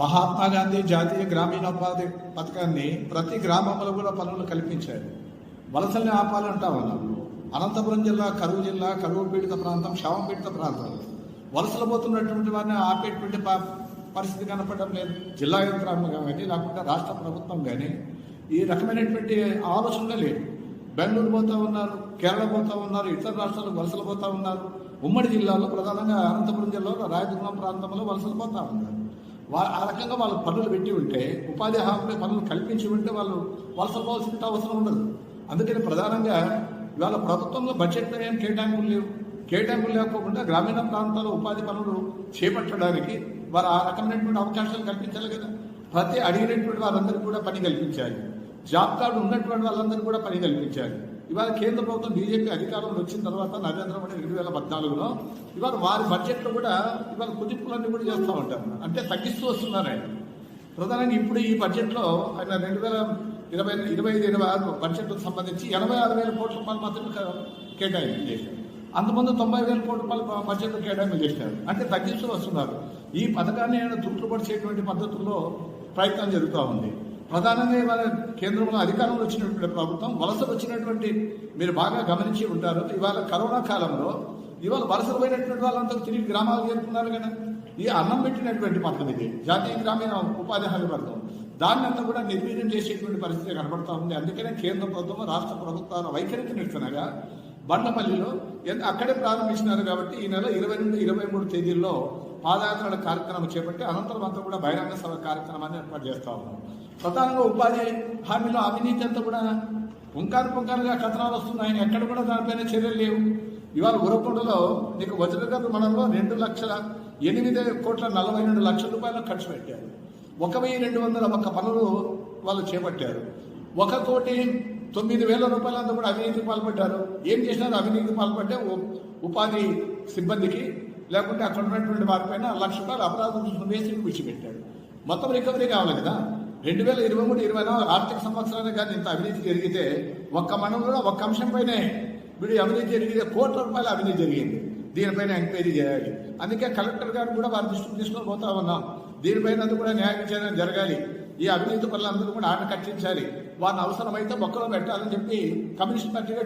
మహాత్మా గాంధీ జాతీయ గ్రామీణోపాధి పథకాన్ని ప్రతి గ్రామంలో కూడా పనులు కల్పించారు. వలసల్ని ఆపాలంటా ఉన్నాం అనంతపురం జిల్లా కరువు జిల్లా కరువు పీడిత ప్రాంతం శవం పీడిత ప్రాంతం. వలసలు పోతున్నటువంటి వారిని ఆపేటువంటి పరిస్థితి కనపడడం లేదు. జిల్లా యంత్రాంగం కానీ లేకుంటే రాష్ట్ర ప్రభుత్వం కానీ ఈ రకమైనటువంటి ఆలోచనలే లేదు బెంగళూరు పోతా ఉన్నారు కేరళ పోతా ఉన్నారు ఇతర రాష్ట్రాలకు వలసలు పోతా ఉన్నారు. ఉమ్మడి జిల్లాలో ప్రధానంగా అనంతపురం జిల్లాలో రాయదుర్గం ప్రాంతంలో వలసలు పోతా ఉన్నారు. ఆ రకంగా వాళ్ళు పనులు పెట్టి ఉంటే ఉపాధి హామీ పనులు కల్పించి ఉంటే వాళ్ళు వలస పోవాల్సిన అవసరం ఉండదు. అందుకని ప్రధానంగా ఇవాళ ప్రభుత్వంలో బడ్జెట్లో ఏం కేటాయింపులు లేవు. కేటాయింపులు లేకోకుండా గ్రామీణ ప్రాంతాల్లో ఉపాధి పనులు చేపట్టడానికి వారు ఆ రకమైనటువంటి అవకాశాలు కల్పించాలి కదా. ప్రతి అడిగినటువంటి వారందరికీ కూడా పని కల్పించాలి. జాబ్ కార్డు ఉన్నటువంటి వాళ్ళందరికీ కూడా పని కల్పించాలి. ఇవాళ కేంద్ర ప్రభుత్వం బీజేపీ అధికారంలో వచ్చిన తర్వాత నరేంద్ర మోడీ రెండు వేల పద్నాలుగులో ఇవాళ వారి బడ్జెట్లో కూడా ఇవాళ కుదింపులన్నీ కూడా చేస్తూ ఉంటారు. అంటే తగ్గిస్తూ వస్తున్నారు ఆయన. ప్రధానంగా ఇప్పుడు ఈ బడ్జెట్లో ఆయన రెండు వేల ఇరవై ఇరవై ఐదు ఇరవై ఆరు బడ్జెట్కు సంబంధించి ఎనభై ఆరు వేల కోట్ల రూపాయలు మాత్రమే కేటాయింపు చేశారు. అంతకుముందు తొంభై వేల కోట్ల రూపాయలు బడ్జెట్ కేటాయింపు చేశారు. అంటే తగ్గిస్తూ వస్తున్నారు. ఈ పథకాన్ని ఆయన తుంటుపరిచేటువంటి పద్ధతుల్లో ప్రయత్నం జరుగుతూ ఉంది. ప్రధానంగా ఇవాళ కేంద్రంలో అధికారంలో వచ్చినటువంటి ప్రభుత్వం వలసలు వచ్చినటువంటి మీరు బాగా గమనించి ఉంటారు. ఇవాళ కరోనా కాలంలో ఇవాళ వలసలు పోయినటువంటి వాళ్ళంతా తిరిగి గ్రామాలు చేరుకున్నారు కదా. ఈ అన్నం పెట్టినటువంటి పథకం ఇది. జాతీయ గ్రామీణ ఉపాధి హామీ పథకం. దాన్ని అంతా కూడా నిర్వీర్యం చేసేటువంటి పరిస్థితి కనబడతా ఉంది. అందుకనే కేంద్ర ప్రభుత్వం రాష్ట్ర ప్రభుత్వాల వైఖరికి నిరసనగా బండ్లపల్లిలో అక్కడే ప్రారంభించినారు కాబట్టి ఈ నెల ఇరవై నుండి ఇరవై మూడు తేదీల్లో పాదయాత్రల కార్యక్రమం చేపట్టి అనంతరం అంతా కూడా బహిరంగ సభ కార్యక్రమాన్ని ఏర్పాటు చేస్తా ఉన్నాం. ప్రధానంగా ఉపాధి హామీలో అవినీతి అంతా కూడా పుంకాను పుంకానుగా కథనాలు వస్తున్నాయి ఎక్కడ కూడా దానిపైన చర్యలు లేవు. ఇవాళ ఉరకొండలో నీకు వజ్రగర్ మండలంలో రెండు లక్షల ఎనిమిది కోట్ల నలభై రెండు లక్షల రూపాయలు ఖర్చు పెట్టారు. ఒక వెయ్యి రెండు వందల ఒక్క పనులు వాళ్ళు చేపట్టారు. ఒక కోటి తొమ్మిది వేల రూపాయలంతా కూడా అవినీతికి పాల్పడ్డారు. ఏం చేసినారు? అవినీతికి పాల్పడ్డే ఉపాధి సిబ్బందికి లేకుంటే అక్కడ ఉన్నటువంటి వారిపైన లక్ష రూపాయలు అపరాధం వేసి విడిచిపెట్టాడు మొత్తం రికవరీ కావాలి కదా? రెండు వేల ఇరవై మూడు ఇరవై నాలుగు ఆర్థిక సంవత్సరానికి కానీ ఇంత అవినీతి జరిగితే ఒక్క మండలంలో ఒక్క అంశం వీడు అవినీతి జరిగితే కోట్ల రూపాయల అవినీతి జరిగింది. దీనిపైన ఎంక్వైరీ చేయాలి. అందుకే కలెక్టర్ గారు కూడా వారి దృష్టికి తీసుకొని పోతా ఉన్నాం. దీనిపైన కూడా న్యాయ విచారణ జరగాలి. ఈ అవినీతి పనులందరూ కూడా ఆట కట్టించాలి. వారిని అవసరమైతే మొక్కలో పెట్టాలని చెప్పి కమ్యూనిస్ట్ పార్టీ